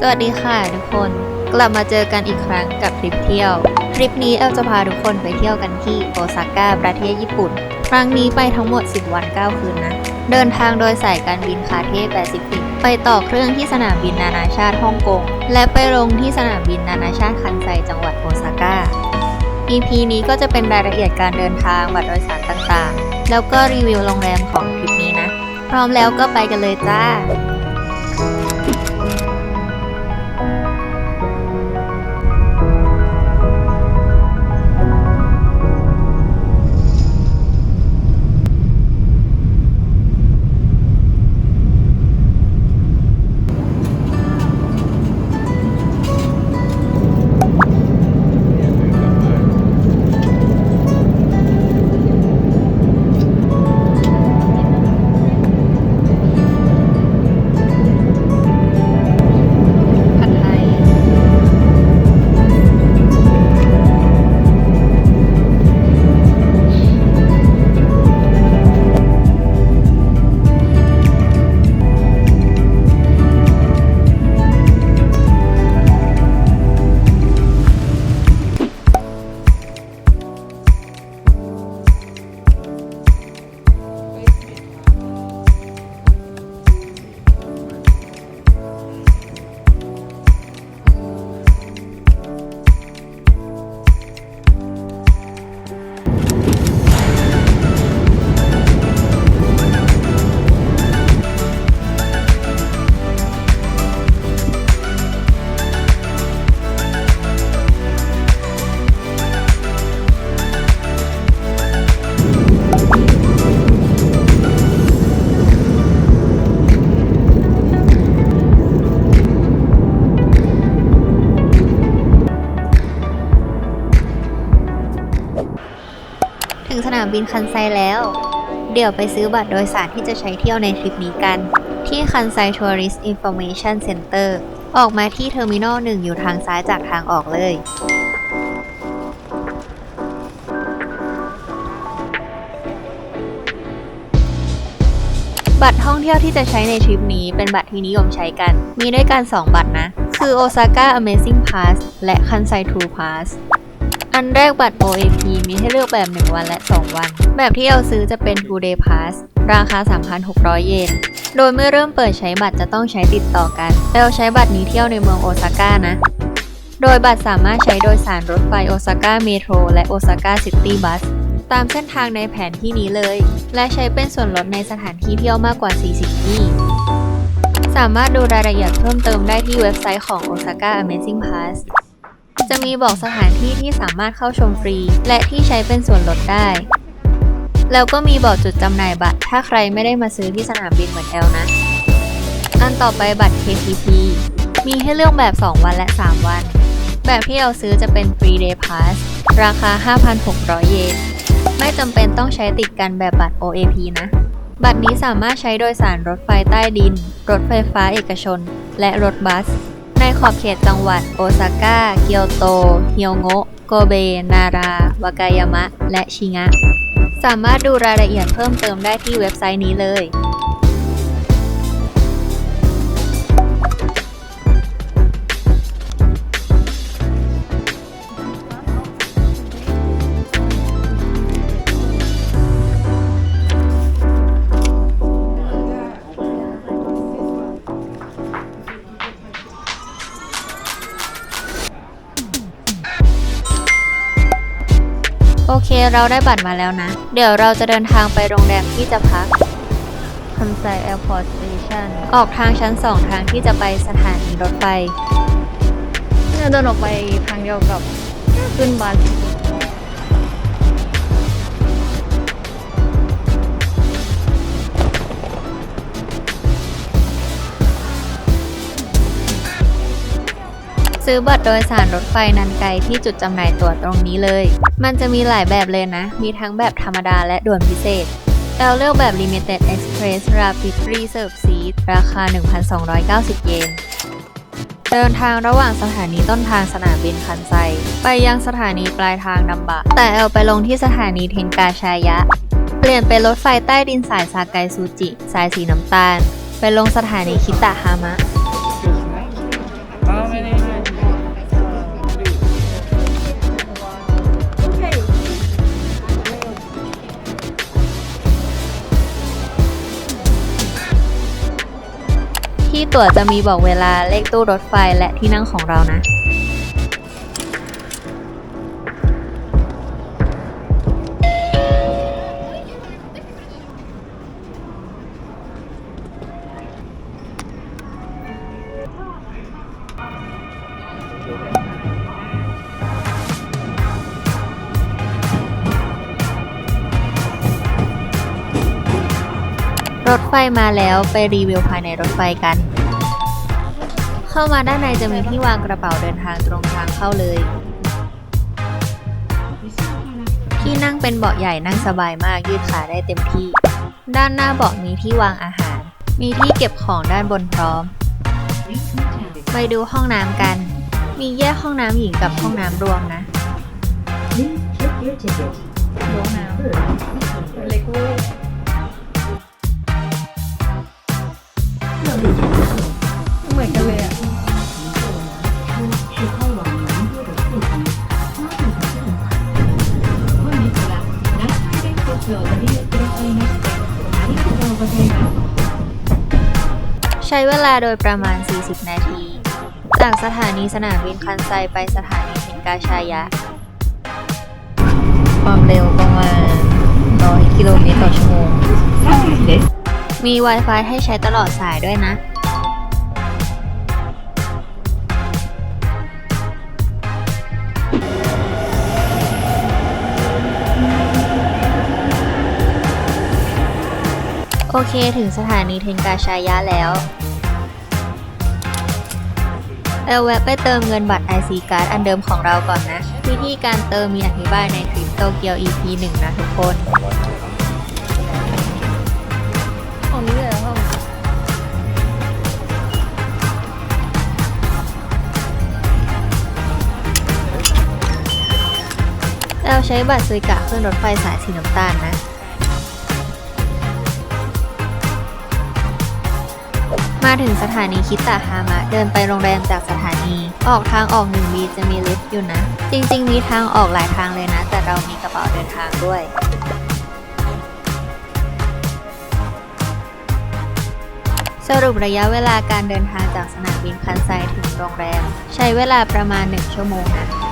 สวัสดีค่ะทุกคนกลับมาเจอกันอีกครั้งกับทริปเที่ยว ทริปนี้แอลจะพาทุกคนไปเที่ยวกันที่โอซาก้าประเทศญี่ปุ่น ครั้งนี้ไปทั้งหมด 10 วัน 9 คืนนะ เดินทางโดยสายการบินคาเทแปซิฟิกไปต่อเครื่องที่สนามบินนานาชาติฮ่องกง และไปลงที่สนามบินนานาชาติคันไซจังหวัดโอซาก้า EP นี้ก็จะเป็นรายละเอียดการเดินทางบัตรโดยสารต่างๆ แล้วก็รีวิวโรงแรมของทริปนี้นะ พร้อมแล้วก็ไปกันเลยจ้าามบินคันไซแล้ว เดี๋ยวไปซื้อบัตรโดยสารที่จะใช้เที่ยวในทริปนี้กัน ที่คันไซ Tourist Information Center อร์ออกมาที่เทอร์มินอล1อยู่ทางซ้ายจากทางออกเลยบัตรท่องเที่ยวที่จะใช้ในทริปนี้เป็นบัตรที่นิยมใช้กัน มีด้วยกัน 2 บัตรนะ คือ Osaka Amazing Pass และ Kansai True Pass อันแรกบัตร OAP มีให้เลือกแบบ 1 วันและ 2 วัน แบบที่เราซื้อจะเป็น2 day pass ราคา 3,600 เยน โดยเมื่อเริ่มเปิดใช้บัตรจะต้องใช้ติดต่อกัน เราใช้บัตรนี้เที่ยวในเมืองโอซาก้านะ โดยบัตรสามารถใช้โดยสารรถไฟโอซาก้าเมโทรและโอซาก้าซิตี้บัสตามเส้นทางในแผนที่นี้เลย และใช้เป็นส่วนลดในสถานที่เที่ยวมากกว่า 40 ที่ สามารถดูรายละเอียดเพิ่มเติมได้ที่เว็บไซต์ของ Osaka Amazing Pass จะมีบอกสถานที่ที่สามารถเข้าชมฟรี และที่ใช้เป็นส่วนลดได้ แล้วก็มีบอกจุดจำหน่ายบัตร ถ้าใครไม่ได้มาซื้อที่สนามบินเหมือนแอลนะ อันต่อไปบัตร KTP มีให้เลือกแบบ 2 วันและ 3 วัน แบบที่เราซื้อจะเป็น Free Day Pass ราคา 5,600 เยน ไม่จำเป็นต้องใช้ติดกันแบบบัตร OAP นะ บัตรนี้สามารถใช้โดยสารรถไฟใต้ดิน รถไฟฟ้าเอกชน และรถบัส ในขอบเขตจังหวัดโอซาก้า เกียวโต เฮียวโงะ โกเบ นาราวากายามะ และชิงะ สามารถดูรายละเอียดเพิ่มเติมได้ที่เว็บไซต์นี้เลย เคเราได้บัตรมาแล้วนะ เดี๋ยวเราจะเดินทางไปโรงแรมที่จะพักคันไซแอร์พอร์ตสเตชันออกทางชั้น2ทางที่จะไปสถานีรถไฟ เนี่ยเดินออกไปทางเดียวกับขึ้นบัส ซื้อบัตรโดยสารรถไฟนันไกที่จุดจำหน่ายตั๋วตรงนี้เลย มันจะมีหลายแบบเลยนะ มีทั้งแบบธรรมดาและด่วนพิเศษ เราเลือกแบบ Limited Express Rapid Reserve Seat ราคา 1,290 เยน เดินทางระหว่างสถานีต้นทางสนามบินคันไซ ไปยังสถานีปลายทางนัมบะ แต่เอลไปลงที่สถานีเทนกาชายะ เปลี่ยนเป็นรถไฟใต้ดินสายซาไกซูจิ สายสีน้ำตาล ไปลงสถานีคิตะฮามะ ที่ตั๋วจะมีบอกเวลาเลขตู้รถไฟและที่นั่งของเรานะ รถไฟมาแล้วไปรีวิวภายในรถไฟกัน เข้ามาด้านในจะมีที่วางกระเป๋าเดินทางตรงทางเข้าเลย ที่นั่งเป็นเบาะใหญ่นั่งสบายมากยืดขาได้เต็มที่ ด้านหน้าเบาะมีที่วางอาหาร มีที่เก็บของด้านบนพร้อม ไปดูห้องน้ำกัน มีแยกห้องน้ำหญิงกับห้องน้ำรวมนะ Please check your ticket. รั้วน้ำ เวลาโดยประมาณ 40 นาที จากสถานีสนามบินคันไซไปสถานีเทนกาชายะ ความเร็วประมาณ 100 กิโลเมตรต่อชั่วโมง3ですมี Wi-Fi ให้ใช้ตลอดสายด้วยนะโอเค ถึงสถานีเทนกาชายะแล้ว เราแวะไปเติมเงินบัตร IC Card อันเดิมของเราก่อนนะ วิธีการเติมมีอธิบายในคลิปโตเกียว EP 1 นะทุกคนของนี้เลยเหรอห้องเราใช้บัตรซุยกะขึ้นรถไฟสายสีน้ำตาลนะ มาถึงสถานีคิตะฮามะ เดินไปโรงแรมจากสถานี ออกทางออก 1B จะมีลิฟต์อยู่นะ จริงๆ มีทางออกหลายทางเลยนะ แต่เรามีกระเป๋าเดินทางด้วยสรุประยะเวลาการเดินทางจากสนามบินคันไซถึงโรงแรม ใช้เวลาประมาณ 1 ชั่วโมงนะ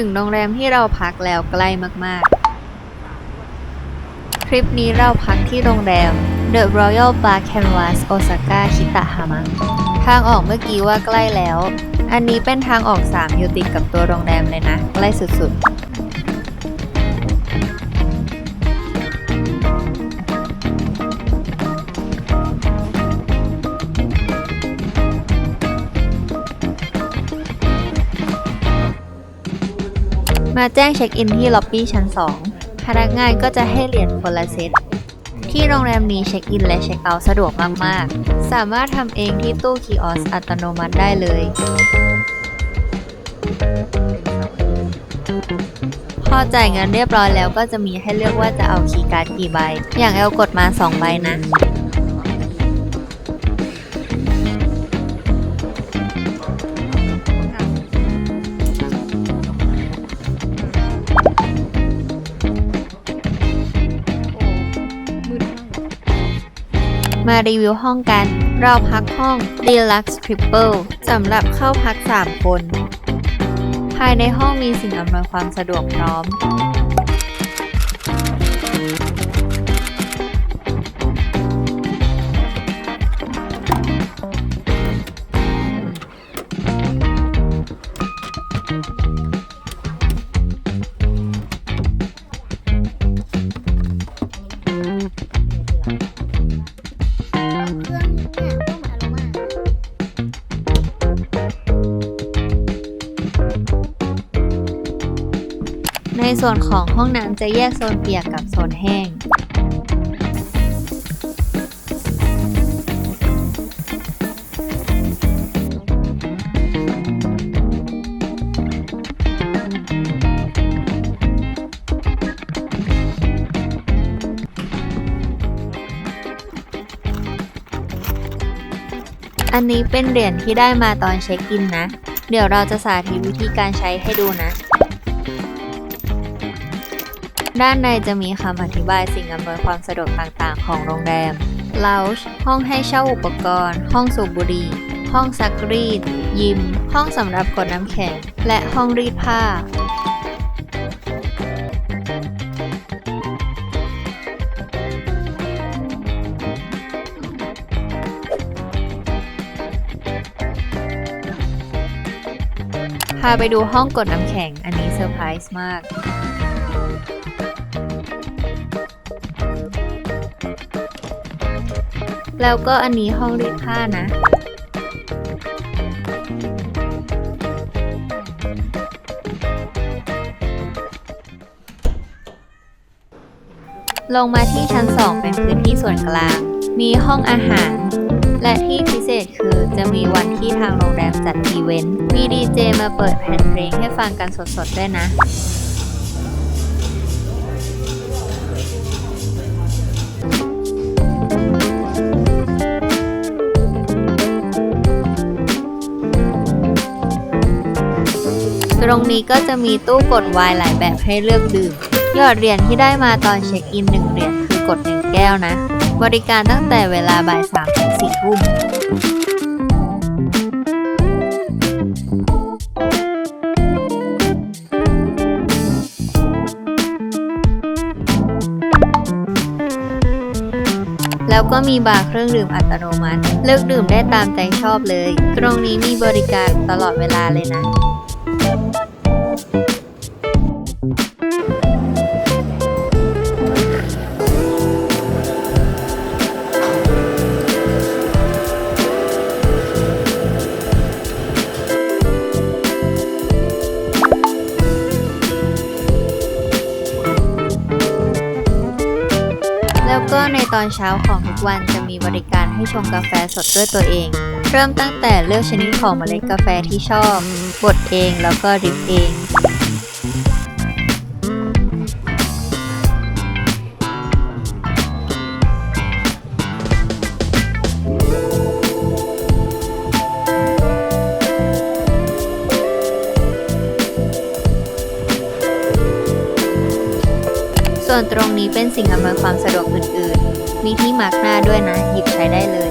ถึงโรงแรมที่เราพักแล้วใกล้มากๆ ทริปนี้เราพักที่โรงแรม The Royal Park Canvas Osaka Kitahama ทางออกเมื่อกี้ว่าใกล้แล้ว อันนี้เป็นทางออก 3 อยู่ติดกับตัวโรงแรมเลยนะ ใกล้สุดๆ มาแจ้งเช็คอินที่ล็อบบี้ชั้น 2 พนักงานก็จะให้เหรียญคนละเซต ที่โรงแรมนี้เช็คอินและเช็คเอาท์สะดวกมาก ๆ สามารถทำเองที่ตู้คีออสอัตโนมัติได้เลย พอจ่ายเงินเรียบร้อยแล้วก็จะมีให้เลือกว่าจะเอาคีย์การ์ดกี่ใบ อย่างแอลกดมา 2 ใบนะ มากมารีวิวห้องกัน เราพักห้อง Deluxe Triple สำหรับเข้าพัก 3 คน ภายในห้องมีสิ่งอำนวยความสะดวกพร้อม ในส่วนของห้องน้ำจะแยกโซนเปียกกับโซนแห้ง อันนี้เป็นเหรียญที่ได้มาตอนเช็คอินนะ เดี๋ยวเราจะสาธิตวิธีการใช้ให้ดูนะ ด้านในจะมีคำอธิบายสิ่งอำนวยความสะดวกต่างๆ ของโรงแรม lounge ห้องให้เช่าอุปกรณ์ ห้องสูบบุหรี่ ห้องซักรีด ยิม ห้องสำหรับกดน้ำแข็ง และห้องรีดผ้า พาไปดูห้องกดน้ำแข็ง อันนี้เซอร์ไพรส์มาก แล้วก็อันนี้ห้องรีดผ้านะ ลงมาที่ชั้น 2 เป็นพื้นที่ส่วนกลาง มีห้องอาหาร และที่พิเศษคือจะมีวันที่ทางโรงแรมจัดอีเวนต์ มีดีเจมาเปิดแผ่นเพลงให้ฟังกันสดๆด้วยนะตรงนี้ก็จะมีตู้กดไวน์หลายแบบให้เลือกดื่ม ยอดเหรียญที่ได้มาตอนเช็คอินหนึ่งเหรียญคือกด1แก้วนะ บริการตั้งแต่เวลาบ่าย3ถึง4ทุ่มแล้วก็มีบาร์เครื่องดื่มอัตโนมัติ เลือกดื่มได้ตามใจชอบเลย ตรงนี้มีบริการตลอดเวลาเลยนะ อนเช้าของทุกวันจะมีบริการให้ชงกาแฟสดด้วยตัวเอง เริ่มตั้งแต่เลือกชนิดของเมล็ดกาแฟที่ชอบ บดเองแล้วก็ดริปเองส่วนตรงนี้เป็นสิ่งอำนวยความสะดวกอื่น มีที่มาร์กหน้าด้วยนะ หยิบใช้ได้เลย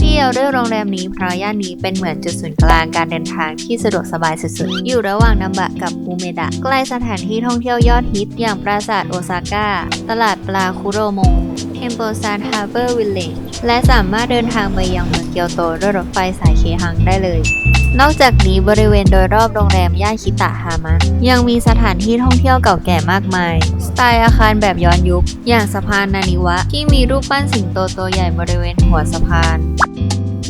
ที่เราเลือกโรงแรมนี้เพราะย่านนี้เป็นเหมือนจุดศูนย์กลางการเดินทางที่สะดวกสบายสุดๆ อยู่ระหว่างนัมบะกับอูเมดะ ใกล้สถานที่ท่องเที่ยวยอดฮิต อย่างปราสาทโอซาก้า ตลาดปลาคุโรโมงเทมโปซานฮาร์เบอร์วิลเลจและสามารถเดินทางไปยังเมืองเกียวโตด้วยรถไฟสายเคฮังได้เลย นอกจากนี้บริเวณโดยรอบโรงแรมย่านคิตะฮามะ ยังมีสถานที่ท่องเที่ยวเก่าแก่มากมาย สไตล์อาคารแบบย้อนยุค อย่างสะพานนานิวะ ที่มีรูปปั้นสิงโตตัวใหญ่บริเวณหัวสะพาน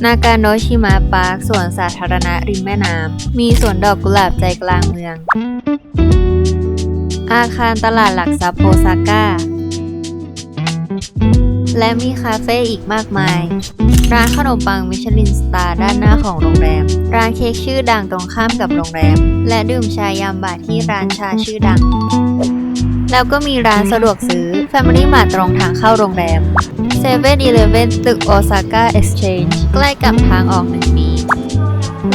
นาการโนชิมะปาร์คสวนสาธารณะริมแม่น้ำ มีสวนดอกกุหลาบใจกลางเมือง อาคารตลาดหลักทรัพย์โอซาก้า และมีคาเฟ่อีกมากมาย ร้านขนมปังมิชลินสตาร์ด้านหน้าของโรงแรม ร้านเค้กชื่อดังตรงข้ามกับโรงแรม และดื่มชายามบ่ายที่ร้านชาชื่อดัง แล้วก็มีร้านสะดวกซื้อ Family Mart ตรงทางเข้าโรงแรม7 e เ e ่ e อตึกโอซาก้า Exchange ใกล้กับทางออกหนึ่งนี้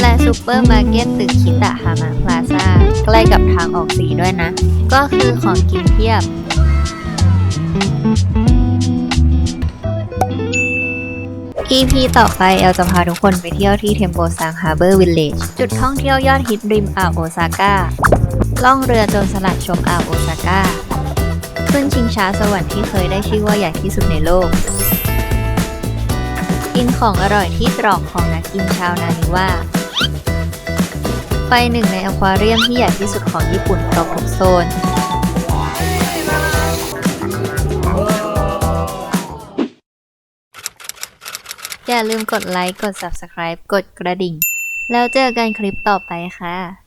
และซูเปอร์มาร์เก็ตตึกคิตะฮามะพลาซาใกล้กับทางออกสีด้วยนะ ก็คือของกินเพียบ EP ต่อไปแอลจะพาทุกคนไปเที่ยวที่เทมโปซังฮาร์เบอร์วิลเลจจุดท่องเที่ยวยอดฮิตริมอ่าวโอซาก้า ล่องเรือจนสลัดชมอ่าวโอซาก้า ขึ้นชิงช้าสวรรค์ที่เคยได้ชื่อว่าใหญ่ที่สุดในโลก กินของอร่อยที่ตรอกของนักกินชาวนานิว่า ไปหนึ่งในอควาเรียมที่ใหญ่ที่สุดของญี่ปุ่นครบทุกโซน อย่าลืมกดไลค์ กด Subscribe กดกระดิ่ง แล้วเจอกันคลิปต่อไปค่ะ